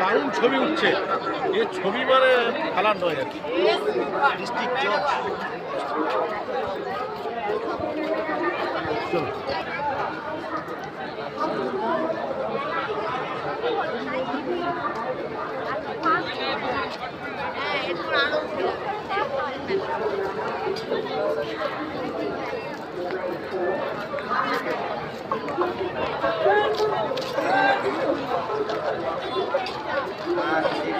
দারুণ ছবি উঠছে। এ ছবি মানে খেলার নয় আর কি। ডিস্ট্রিক্ট জজ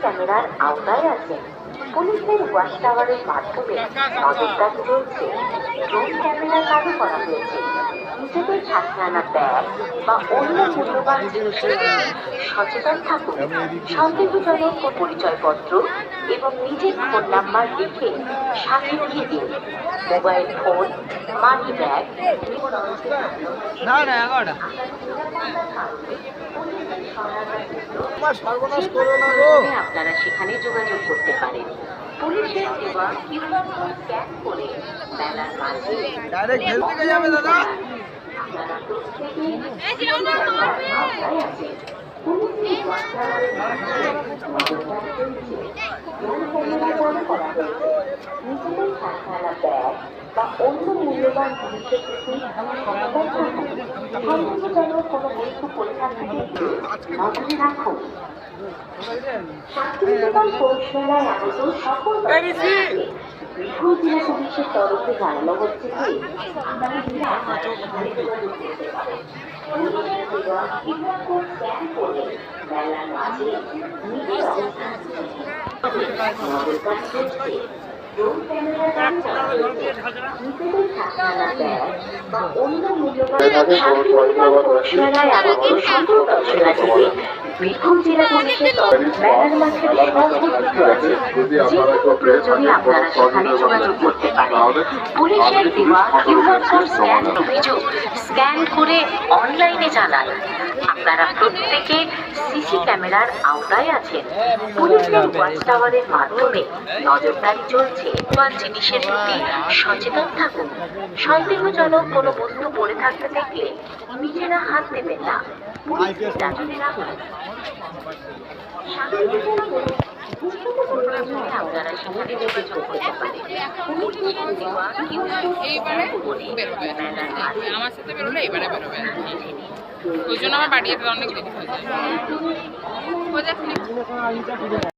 ক্যামেরার আওতায় আছেন পুলিশের ওয়াশ টাওয়ারের মাধ্যমে নজরদারি চলছে। ড্রোন ক্যামেরা চালু করা হয়েছে। নিজেদের আনা ব্যাগ বা অন্য মূল্যবান জিনিসের প্রতি সচেতন থাকুন। সন্দেহজনক ও পরিচয়পত্র এবং নিজের ফোন নাম্বার লিখে সাথে দিয়ে দিন। মোবাইল ফোন মানি ব্যাগ আপনারা সেখানে যোগাযোগ করতে পারেন। পুলিশের দেওয়া কিউআর কোড স্ক্যান করে মেলার মাঝে ডাইরেক্ট হেলথ যাবে দাদা। আপনারা আনা ব্যাগ বা অন্য মূল্যবান জিনিসের প্রতি সচেতন থাকুন সন্দেহজনক কোনো বস্তু পড়ে থাকলে নজরে রাখুন শান্তিনিকেতন তরফে জানানো হচ্ছে বীরভূম জেলা পুলিশের তরফ মাঠে সংঘটিত আছে যে কোনো প্রয়োজনে আপনারা সেখানে যোগাযোগ করতে পারেন পুলিশের স্ক্যান স্ক্যান করে অনলাইনে জানান আপনারা প্রত্যেকে সিসি ক্যামেরার আওতায় আছেন। পুলিশের ওয়াচ টাওয়ারের মাধ্যমে নজরদারি চলছে। ওয়ান জিনিসের প্রতি সচেতন থাকুন। সন্দেহজনক কোনো বস্তু পড়ে থাকতে দেখলে নিজেরা হাত দেবেন না। পুলিশকে জানিয়ে রাখুন আপনারা সেখানে যোগাযোগ করতে পারেন। পুলিশের দেওয়া কিউআর এইবারে বেরোবে। আমার সাথে বেরোলে এবারে বেরোবে। ওই জন্য আমার বাড়ি অনেক দেরি হয়ে যায়।